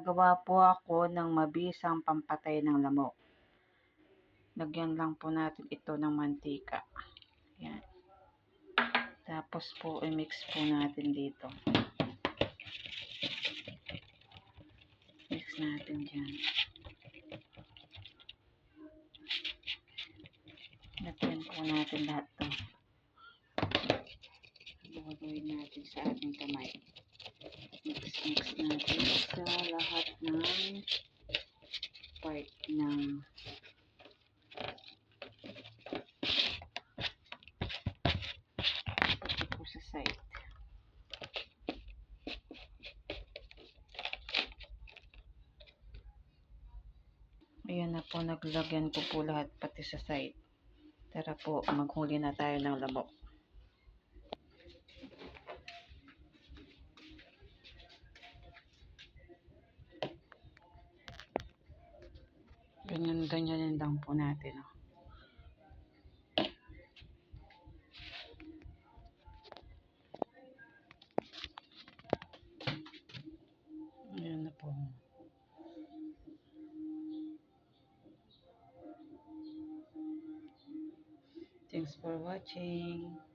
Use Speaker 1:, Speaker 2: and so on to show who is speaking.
Speaker 1: Gagawa po ako ng mabisang pampatay ng lamok. Lagyan lang po natin ito ng mantika. Yan. Tapos po, i-mix po natin dito. Mix natin dyan. Lagyan po natin lahat to. Gagawin natin sa ating kamay. Mix-mix natin sa lahat ng part ng pati po sa side. Ayan na po, naglagyan ko po lahat pati sa side. Tara po, maghuli na tayo ng lamok. Ganyan, ganyan lang po natin. Oh. Ayan na po. Thanks for watching.